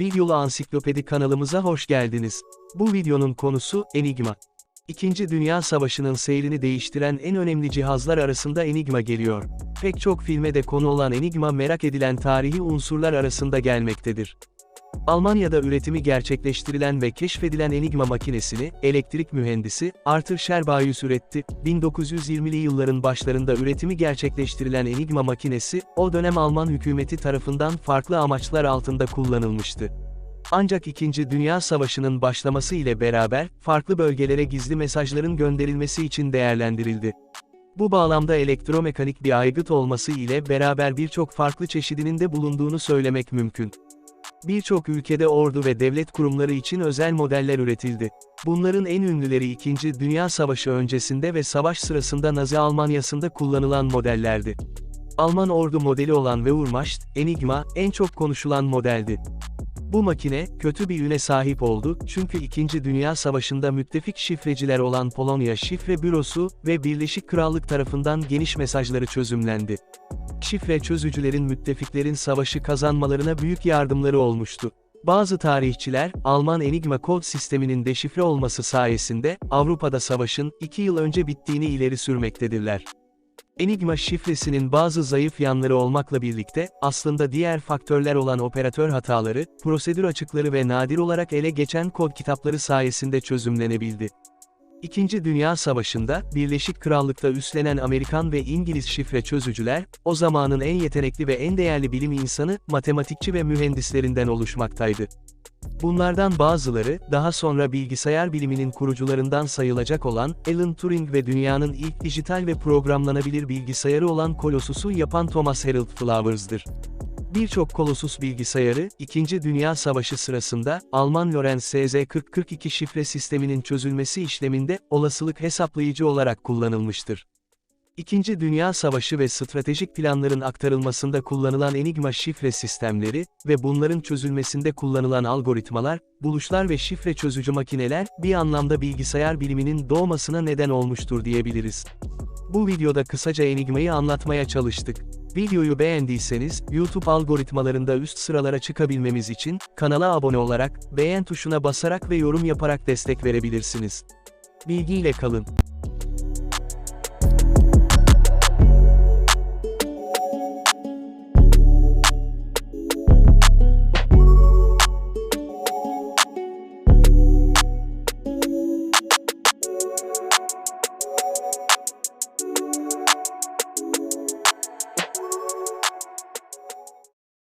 Videolu Ansiklopedi kanalımıza hoş geldiniz. Bu videonun konusu, Enigma. İkinci Dünya Savaşı'nın seyrini değiştiren en önemli cihazlar arasında Enigma geliyor. Pek çok filme de konu olan Enigma merak edilen tarihi unsurlar arasında gelmektedir. Almanya'da üretimi gerçekleştirilen ve keşfedilen Enigma makinesini, elektrik mühendisi, Arthur Scherbaeus üretti. 1920'li yılların başlarında üretimi gerçekleştirilen Enigma makinesi, o dönem Alman hükümeti tarafından farklı amaçlar altında kullanılmıştı. Ancak İkinci Dünya Savaşı'nın başlaması ile beraber, farklı bölgelere gizli mesajların gönderilmesi için değerlendirildi. Bu bağlamda elektromekanik bir aygıt olması ile beraber birçok farklı çeşidinin de bulunduğunu söylemek mümkün. Birçok ülkede ordu ve devlet kurumları için özel modeller üretildi. Bunların en ünlüleri 2. Dünya Savaşı öncesinde ve savaş sırasında Nazi Almanyası'nda kullanılan modellerdi. Alman ordu modeli olan Wehrmacht, Enigma, en çok konuşulan modeldi. Bu makine, kötü bir üne sahip oldu, çünkü 2. Dünya Savaşı'nda müttefik şifreciler olan Polonya Şifre Bürosu ve Birleşik Krallık tarafından geniş mesajları çözümlendi. Şifre çözücülerin müttefiklerin savaşı kazanmalarına büyük yardımları olmuştu. Bazı tarihçiler, Alman Enigma kod sisteminin deşifre olması sayesinde, Avrupa'da savaşın, iki yıl önce bittiğini ileri sürmektedirler. Enigma şifresinin bazı zayıf yanları olmakla birlikte, aslında diğer faktörler olan operatör hataları, prosedür açıkları ve nadir olarak ele geçen kod kitapları sayesinde çözümlenebildi. İkinci Dünya Savaşı'nda, Birleşik Krallık'ta üstlenen Amerikan ve İngiliz şifre çözücüler, o zamanın en yetenekli ve en değerli bilim insanı, matematikçi ve mühendislerinden oluşmaktaydı. Bunlardan bazıları, daha sonra bilgisayar biliminin kurucularından sayılacak olan, Alan Turing ve dünyanın ilk dijital ve programlanabilir bilgisayarı olan Colossus'u yapan Thomas Harold Flowers'dır. Birçok Colossus bilgisayarı, İkinci Dünya Savaşı sırasında, Alman Lorenz SZ4042 şifre sisteminin çözülmesi işleminde, olasılık hesaplayıcı olarak kullanılmıştır. İkinci Dünya Savaşı ve stratejik planların aktarılmasında kullanılan Enigma şifre sistemleri ve bunların çözülmesinde kullanılan algoritmalar, buluşlar ve şifre çözücü makineler, bir anlamda bilgisayar biliminin doğmasına neden olmuştur diyebiliriz. Bu videoda kısaca Enigma'yı anlatmaya çalıştık. Videoyu beğendiyseniz, YouTube algoritmalarında üst sıralara çıkabilmemiz için, kanala abone olarak, beğen tuşuna basarak ve yorum yaparak destek verebilirsiniz. Bilgiyle kalın.